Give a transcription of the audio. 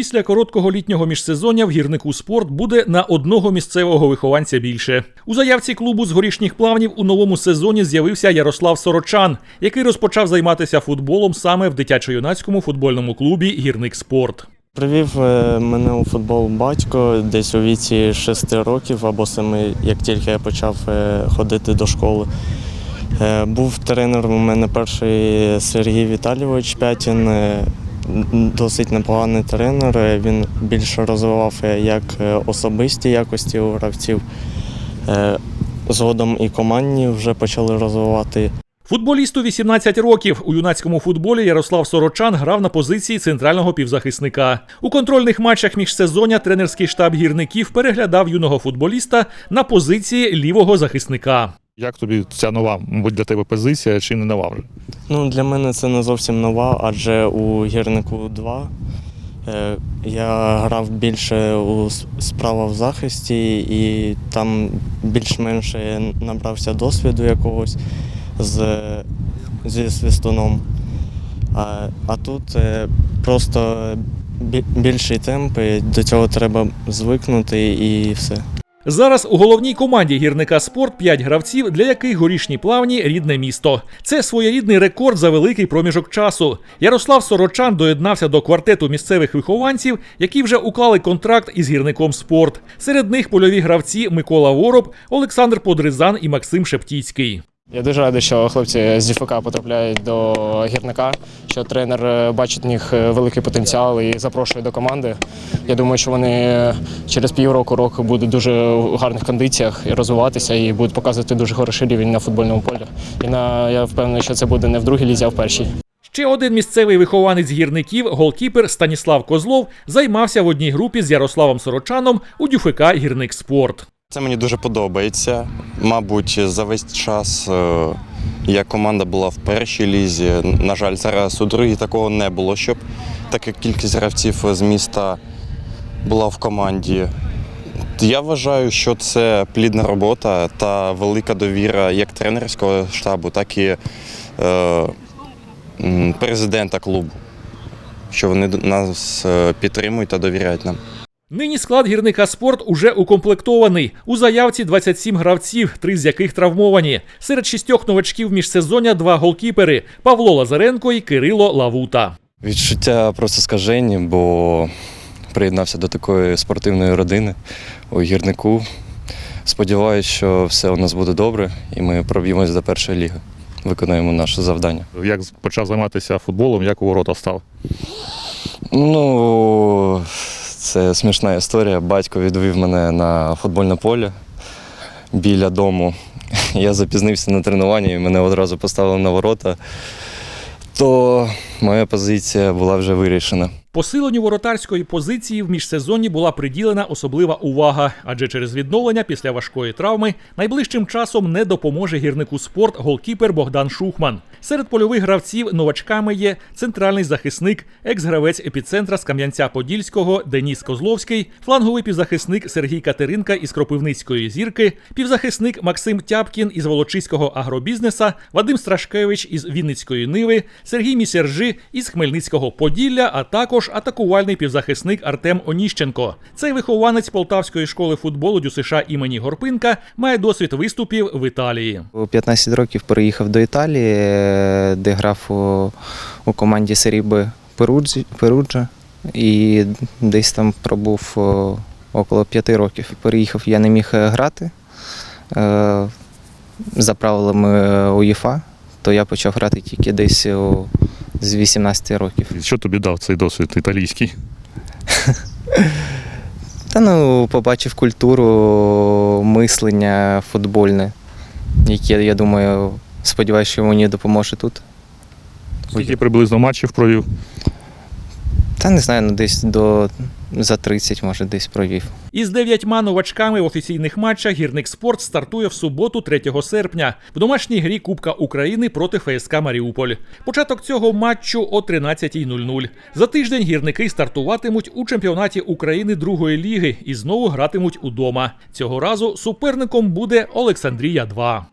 Після короткого літнього міжсезоння в гірнику спорт буде на одного місцевого вихованця більше. У заявці клубу з горішніх плавнів у новому сезоні з'явився Ярослав Сорочан, який розпочав займатися футболом саме в дитячо-юнацькому футбольному клубі Гірник спорт. Привів е, мене у футбол батько десь у віці 6 років або 7, як тільки я почав е, ходити до школи. Е, Був тренером у мене перший Сергій Віталійович Пятін. Досить непоганий тренер. Е, Він більше розвивав е, як е, особисті якості у гравців. Згодом і командні вже почали розвивати. Футболісту 18 років у юнацькому футболі Ярослав Сорочан грав на позиції центрального півзахисника. У контрольних матчах міжсезоння тренерський штаб гірників переглядав юного футболіста на позиції лівого захисника. Як тобі ця нова, мабуть, для тебе позиція чи не нова вже? Ну, для мене це не зовсім нова, адже у гірнику 2 е, я грав більше у с- справа в захисті і там більш-менш набрався досвіду якогось з, зі свистуном. А, а тут е, просто бі- більший темп, і до цього треба звикнути і все. Зараз у головній команді гірника спорт 5 гравців, для яких горішні плавні рідне місто. Це своєрідний рекорд за великий проміжок часу. Ярослав Сорочан доєднався до квартету місцевих вихованців, які вже уклали контракт із гірником спорт. Серед них польові гравці Микола Вороб, Олександр Подризан і Максим Шептіцький. Я дуже радий, що хлопці з ДФК потрапляють до гірника, що тренер е, бачить в них е, великий потенціал і запрошує до команди. Я думаю, що вони через півроку року будуть дуже в гарних кондиціях і розвиватися і будуть показувати дуже хороший рівень на футбольному полі. І на я впевнений, що це буде не в другій лізі, а в першій. Ще один місцевий вихованець гірників, голкіпер Станіслав Козлов, займався в одній групі з Ярославом Сорочаном у ДЮФК Гірник Спорт. Це мені дуже подобається. Мабуть, за весь час, е, як команда була в першій лізі. На жаль, зараз у другій такого не було, щоб така кількість гравців з міста була в команді. Я вважаю, що це плідна робота та велика довіра як тренерського штабу, так і е, президента клубу, що вони нас е, підтримують та довіряють нам. Нині склад гірника спорт уже укомплектований. У заявці 27 гравців, три з яких травмовані. Серед шістьох новачків міжсезоння два голкіпери Павло Лазаренко і Кирило Лавута. Відчуття просто скажені, бо приєднався до такої спортивної родини у гірнику. Сподіваюсь, що все у нас буде добре і ми проб'ємось до першої ліги. Виконаємо наше завдання. Як почав займатися футболом, як у ворота став? Ну, це смішна історія. Батько відвів мене на футбольне поле біля дому. Я запізнився на тренування і мене одразу поставили на ворота. То моя позиція була вже вирішена. Посиленню воротарської позиції в міжсезонні була приділена особлива увага, адже через відновлення після важкої травми найближчим часом не допоможе гірнику спорт голкіпер Богдан Шухман. Серед польових гравців новачками є центральний захисник, екс-гравець епіцентра з Кам'янця-Подільського Деніс Козловський, фланговий півзахисник Сергій Катеринка із Кропивницької зірки, півзахисник Максим Тяпкін із Волочиського агробізнеса, Вадим Страшкевич із Вінницької Ниви, Сергій Місержи із Хмельницького Поділля, а також атакувальний півзахисник Артем Оніщенко. Цей вихованець Полтавської школи футболу ДЮСШ імені Горпинка має досвід виступів в Італії. У 15 років переїхав до Італії, е, де грав у, у команді Серіби Перуджа і десь там пробув около 5 років. Переїхав, я не міг е, грати е, за правилами УЄФА, то я почав грати тільки десь о, з 18 років. Що тобі дав цей досвід італійський? Та ну, побачив культуру, мислення футбольне, яке, я думаю, сподіваюся, що мені допоможе тут. Скільки приблизно матчів провів? Та не знаю, ну десь до за 30, може, десь провів. Із дев'ятьма новачками в офіційних матчах гірник спорт стартує в суботу, 3 серпня, в домашній грі Кубка України проти ФСК Маріуполь. Початок цього матчу о 13.00. За тиждень гірники стартуватимуть у чемпіонаті України другої ліги і знову гратимуть удома. Цього разу суперником буде Олександрія 2